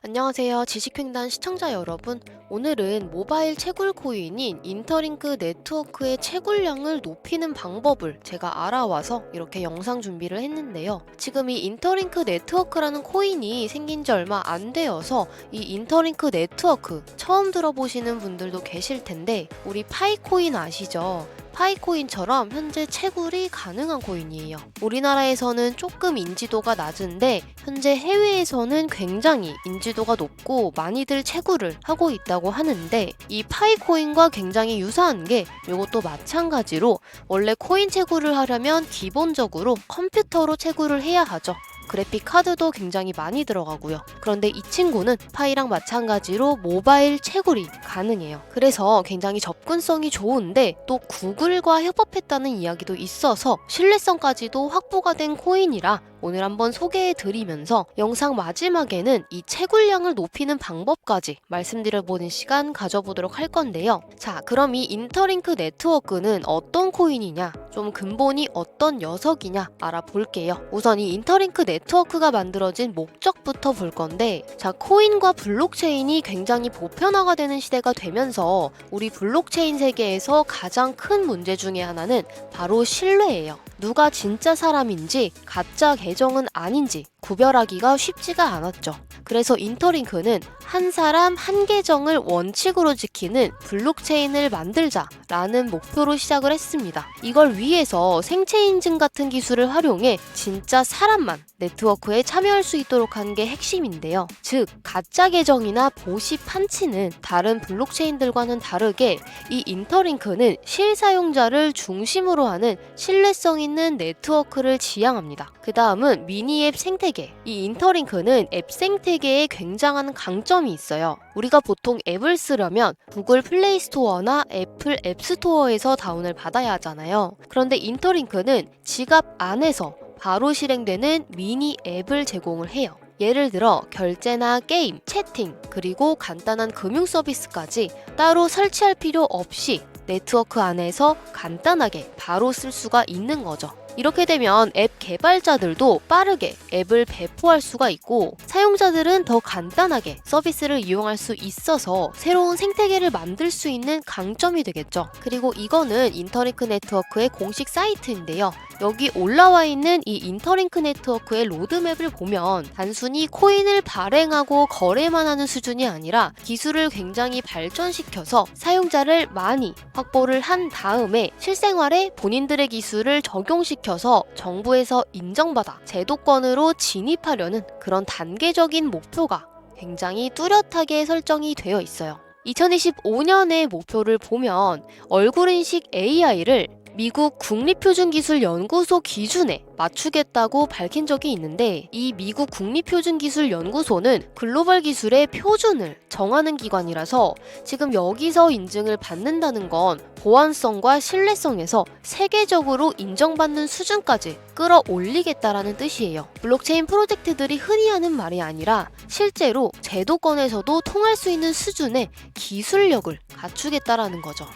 안녕하세요. 지식횡단 시청자 여러분. 오늘은 모바일 채굴 코인인 인터링크 네트워크의 채굴량을 높이는 방법을 제가 알아와서 이렇게 영상 준비를 했는데요. 지금 이 인터링크 네트워크라는 코인이 생긴 지 얼마 안 되어서 이 인터링크 네트워크 처음 들어보시는 분들도 계실 텐데 우리 파이코인 아시죠? 파이코인처럼 현재 채굴이 가능한 코인이에요. 우리나라에서는 조금 인지도가 낮은데 현재 해외에서는 굉장히 인지도가 높고 많이들 채굴을 하고 있다고 하는데 이 파이코인과 굉장히 유사한 게 이것도 마찬가지로 원래 코인 채굴을 하려면 기본적으로 컴퓨터로 채굴을 해야 하죠. 그래픽 카드도 굉장히 많이 들어가고요. 그런데 이 친구는 파이랑 마찬가지로 모바일 채굴이 가능해요. 그래서 굉장히 접근성이 좋은데 또 구글과 협업했다는 이야기도 있어서 신뢰성까지도 확보가 된 코인이라 오늘 한번 소개해 드리면서 영상 마지막에는 이 채굴량을 높이는 방법까지 말씀드려 보는 시간 가져보도록 할 건데요. 자, 그럼 이 인터링크 네트워크는 어떤 코인이냐, 좀 근본이 어떤 녀석이냐 알아볼게요. 우선 이 인터링크 네트워크가 만들어진 목적부터 볼 건데, 자, 코인과 블록체인이 굉장히 보편화가 되는 시대가 되면서 우리 블록체인 세계에서 가장 큰 문제 중에 하나는 바로 신뢰예요. 누가 진짜 사람인지 가짜 계정은 아닌지 구별하기가 쉽지가 않았죠. 그래서 인터링크는 한 사람 한 계정을 원칙으로 지키는 블록체인을 만들자라는 목표로 시작을 했습니다. 이걸 위해서 생체 인증 같은 기술을 활용해 진짜 사람만 네트워크에 참여할 수 있도록 한 게 핵심인데요. 즉, 가짜 계정이나 보시 판치는 다른 블록체인들과는 다르게 이 인터링크는 실사용자를 중심으로 하는 신뢰성 있는 네트워크를 지향합니다. 그 다음은 미니앱 생태계. 이 인터링크는 앱 생태계에 굉장한 강점 이 있어요. 우리가 보통 앱을 쓰려면 구글 플레이 스토어나 애플 앱 스토어에서 다운을 받아야 하잖아요. 그런데 인터링크는 지갑 안에서 바로 실행되는 미니 앱을 제공을 해요. 예를 들어 결제나 게임, 채팅, 그리고 간단한 금융 서비스까지 따로 설치할 필요 없이 네트워크 안에서 간단하게 바로 쓸 수가 있는 거죠. 이렇게 되면 앱 개발자들도 빠르게 앱을 배포할 수가 있고 사용자들은 더 간단하게 서비스를 이용할 수 있어서 새로운 생태계를 만들 수 있는 강점이 되겠죠. 그리고 이거는 인터링크 네트워크의 공식 사이트인데요. 여기 올라와 있는 이 인터링크 네트워크의 로드맵을 보면 단순히 코인을 발행하고 거래만 하는 수준이 아니라 기술을 굉장히 발전시켜서 사용자를 많이 확보를 한 다음에 실생활에 본인들의 기술을 적용시켜 서 정부에서 인정받아 제도권으로 진입하려는 그런 단계적인 목표가 굉장히 뚜렷하게 설정이 되어 있어요. 2025년의 목표를 보면 얼굴 인식 AI를 미국 국립표준기술연구소 기준에 맞추겠다고 밝힌 적이 있는데 이 미국 국립표준기술연구소는 글로벌 기술의 표준을 정하는 기관이라서 지금 여기서 인증을 받는다는 건 보안성과 신뢰성에서 세계적으로 인정받는 수준까지 끌어올리겠다라는 뜻이에요. 블록체인 프로젝트들이 흔히 하는 말이 아니라 실제로 제도권에서도 통할 수 있는 수준의 기술력을 갖추겠다라는 거죠.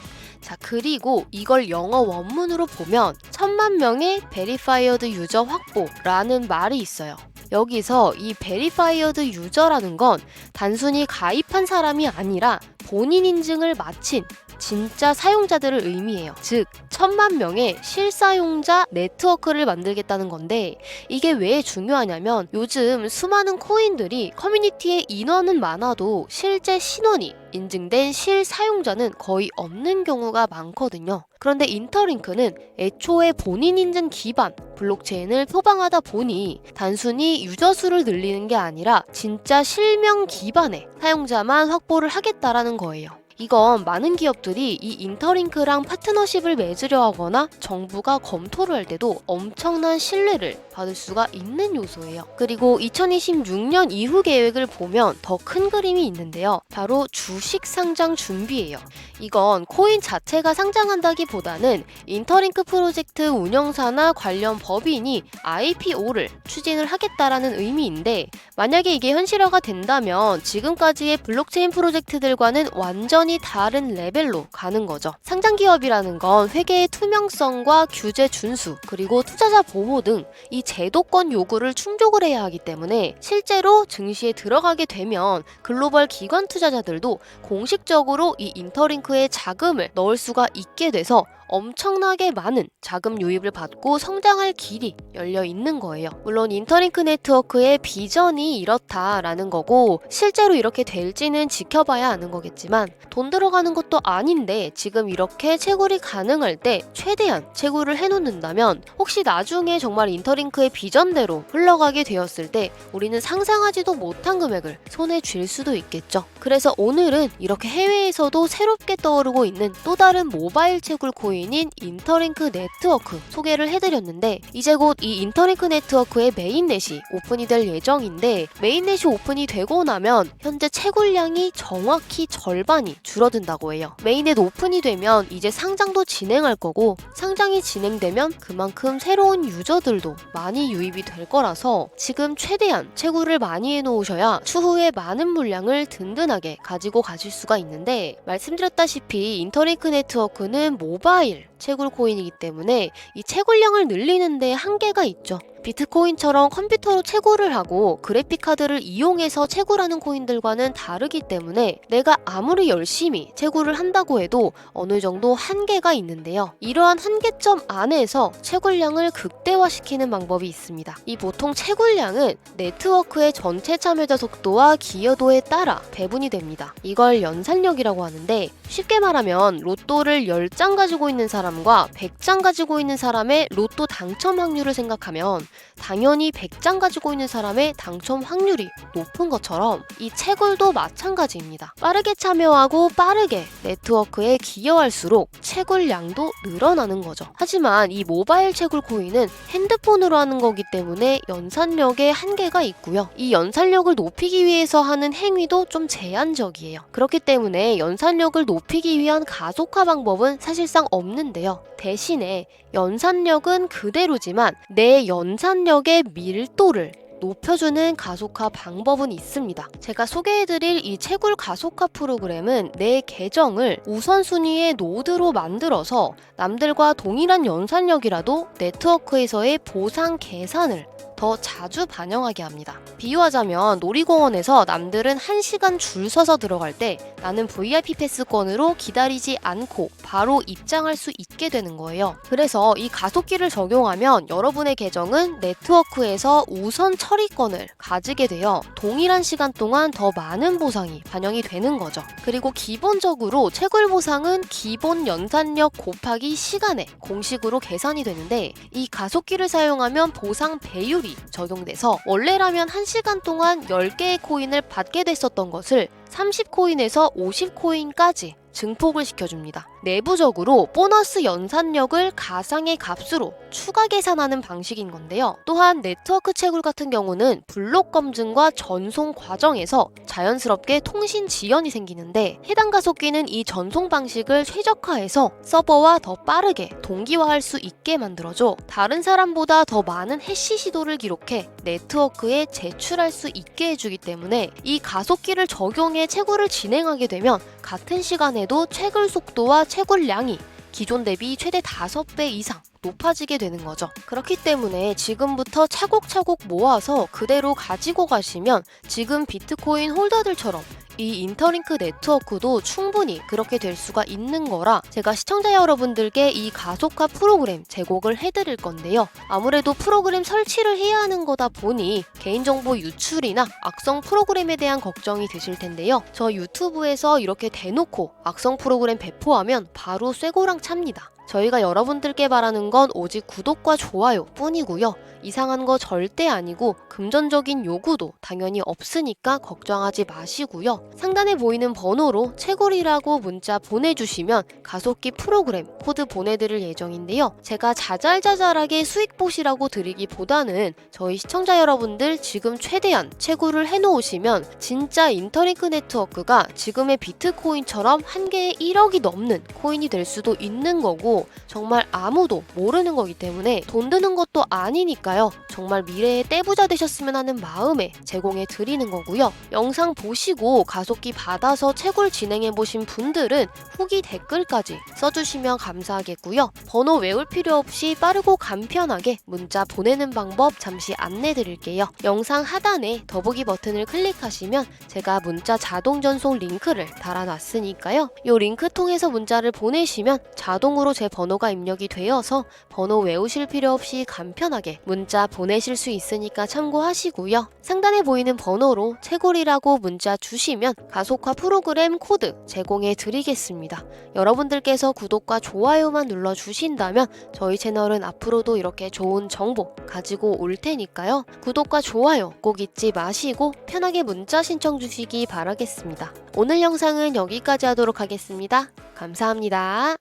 자, 그리고 이걸 영어 원문으로 보면 천만 명의 베리파이어드 유저 확보라는 말이 있어요. 여기서 이 베리파이어드 유저라는 건 단순히 가입한 사람이 아니라 본인 인증을 마친 진짜 사용자들을 의미해요. 즉, 천만 명의 실사용자 네트워크를 만들겠다는 건데, 이게 왜 중요하냐면, 요즘 수많은 코인들이 커뮤니티에 인원은 많아도 실제 신원이 인증된 실사용자는 거의 없는 경우가 많거든요. 그런데 인터링크는 애초에 본인 인증 기반 블록체인을 표방하다 보니 단순히 유저 수를 늘리는 게 아니라 진짜 실명 기반의 사용자만 확보를 하겠다라는 거예요. 이건 많은 기업들이 이 인터링크랑 파트너십을 맺으려 하거나 정부가 검토를 할 때도 엄청난 신뢰를 받을 수가 있는 요소예요. 그리고 2026년 이후 계획을 보면 더 큰 그림이 있는데요. 바로 주식 상장 준비예요. 이건 코인 자체가 상장한다기보다는 인터링크 프로젝트 운영사나 관련 법인이 IPO를 추진을 하겠다라는 의미인데 만약에 이게 현실화가 된다면 지금까지의 블록체인 프로젝트들과는 완전히 완전히 다른 레벨로 가는 거죠. 상장 기업이라는 건 회계의 투명성과 규제 준수, 그리고 투자자 보호 등 이 제도권 요구를 충족을 해야 하기 때문에 실제로 증시에 들어가게 되면 글로벌 기관 투자자들도 공식적으로 이 인터링크에 자금을 넣을 수가 있게 돼서 엄청나게 많은 자금 유입을 받고 성장할 길이 열려 있는 거예요. 물론 인터링크 네트워크의 비전이 이렇다라는 거고 실제로 이렇게 될지는 지켜봐야 아는 거겠지만 돈 들어가는 것도 아닌데 지금 이렇게 채굴이 가능할 때 최대한 채굴을 해놓는다면 혹시 나중에 정말 인터링크의 비전대로 흘러가게 되었을 때 우리는 상상하지도 못한 금액을 손에 쥘 수도 있겠죠. 그래서 오늘은 이렇게 해외에서도 새롭게 떠오르고 있는 또 다른 모바일 채굴 코인 인 인터링크 네트워크 소개를 해드렸는데 이제 곧 이 인터링크 네트워크의 메인넷이 오픈이 될 예정인데 메인넷이 오픈이 되고 나면 현재 채굴량이 정확히 절반이 줄어든다고 해요. 메인넷 오픈이 되면 이제 상장도 진행할 거고 상장이 진행되면 그만큼 새로운 유저들도 많이 유입이 될 거라서 지금 최대한 채굴을 많이 해놓으셔야 추후에 많은 물량을 든든하게 가지고 가실 수가 있는데 말씀드렸다시피 인터링크 네트워크는 모바일 화요일. 채굴 코인이기 때문에 이 채굴량을 늘리는데 한계가 있죠. 비트코인처럼 컴퓨터로 채굴을 하고 그래픽카드를 이용해서 채굴하는 코인들과는 다르기 때문에 내가 아무리 열심히 채굴을 한다고 해도 어느 정도 한계가 있는데요. 이러한 한계점 안에서 채굴량을 극대화시키는 방법이 있습니다. 이 보통 채굴량은 네트워크의 전체 참여자 속도와 기여도에 따라 배분이 됩니다. 이걸 연산력이라고 하는데 쉽게 말하면 로또를 10장 가지고 있는 사람 과 100장 가지고 있는 사람의 로또 당첨 확률을 생각하면 당연히 100장 가지고 있는 사람의 당첨 확률이 높은 것처럼 이 채굴도 마찬가지입니다. 빠르게 참여하고 빠르게 네트워크에 기여할수록 채굴량도 늘어나는 거죠. 하지만 이 모바일 채굴 코인은 핸드폰으로 하는 거기 때문에 연산력에 한계가 있고요. 이 연산력을 높이기 위해서 하는 행위도 좀 제한적이에요. 그렇기 때문에 연산력을 높이기 위한 가속화 방법은 사실상 없는데 요. 대신에 연산력은 그대로지만 내 연산력의 밀도를 높여주는 가속화 방법은 있습니다. 제가 소개해드릴 이 채굴 가속화 프로그램은 내 계정을 우선순위의 노드로 만들어서 남들과 동일한 연산력이라도 네트워크에서의 보상 계산을 더 자주 반영하게 합니다. 비유하자면 놀이공원에서 남들은 1시간 줄 서서 들어갈 때 나는 VIP 패스권으로 기다리지 않고 바로 입장할 수 있게 되는 거예요. 그래서 이 가속기를 적용하면 여러분의 계정은 네트워크에서 우선 처리권을 가지게 되어 동일한 시간 동안 더 많은 보상이 반영이 되는 거죠. 그리고 기본적으로 채굴 보상은 기본 연산력 곱하기 시간에 공식으로 계산이 되는데 이 가속기를 사용하면 보상 배율이 적용돼서 원래라면 1시간 동안 10개의 코인을 받게 됐었던 것을 30코인에서 50코인까지 증폭을 시켜줍니다. 내부적으로 보너스 연산력을 가상의 값으로 추가 계산하는 방식인 건데요. 또한 네트워크 채굴 같은 경우는 블록 검증과 전송 과정에서 자연스럽게 통신 지연이 생기는데 해당 가속기는 이 전송 방식을 최적화해서 서버와 더 빠르게 동기화할 수 있게 만들어줘 다른 사람보다 더 많은 해시 시도를 기록해 네트워크에 제출할 수 있게 해주기 때문에 이 가속기를 적용해 채굴을 진행하게 되면 같은 시간에도 채굴 속도와 채굴량이 기존 대비 최대 5배 이상 높아지게 되는 거죠. 그렇기 때문에 지금부터 차곡차곡 모아서 그대로 가지고 가시면 지금 비트코인 홀더들처럼 이 인터링크 네트워크도 충분히 그렇게 될 수가 있는 거라 제가 시청자 여러분들께 이 가속화 프로그램 제공을 해드릴 건데요. 아무래도 프로그램 설치를 해야 하는 거다 보니 개인정보 유출이나 악성 프로그램에 대한 걱정이 드실 텐데요. 저 유튜브에서 이렇게 대놓고 악성 프로그램 배포하면 바로 쇠고랑 찹니다. 저희가 여러분들께 바라는 건 오직 구독과 좋아요 뿐이고요. 이상한 거 절대 아니고 금전적인 요구도 당연히 없으니까 걱정하지 마시고요. 상단에 보이는 번호로 채굴이라고 문자 보내주시면 가속기 프로그램 코드 보내드릴 예정인데요. 제가 자잘자잘하게 수익 보시라고 드리기보다는 저희 시청자 여러분들 지금 최대한 채굴을 해놓으시면 진짜 인터링크 네트워크가 지금의 비트코인처럼 한 개에 1억이 넘는 코인이 될 수도 있는 거고 정말 아무도 모르는 거기 때문에 돈 드는 것도 아니니까요. 정말 미래의 떼부자 되셨으면 하는 마음에 제공해 드리는 거고요. 영상 보시고 가속기 받아서 채굴 진행해 보신 분들은 후기 댓글까지 써주시면 감사하겠고요. 번호 외울 필요 없이 빠르고 간편하게 문자 보내는 방법 잠시 안내 드릴게요. 영상 하단에 더보기 버튼을 클릭하시면 제가 문자 자동 전송 링크를 달아놨으니까요. 이 링크 통해서 문자를 보내시면 자동으로 제 번호가 입력이 되어서 번호 외우실 필요 없이 간편하게 문자 보내실 수 있으니까 참고하시고요. 상단에 보이는 번호로 채굴이라고 문자 주시면 가속화 프로그램 코드 제공해 드리겠습니다. 여러분들께서 구독과 좋아요만 눌러 주신다면 저희 채널은 앞으로도 이렇게 좋은 정보 가지고 올 테니까요. 구독과 좋아요 꼭 잊지 마시고 편하게 문자 신청 주시기 바라겠습니다. 오늘 영상은 여기까지 하도록 하겠습니다. 감사합니다.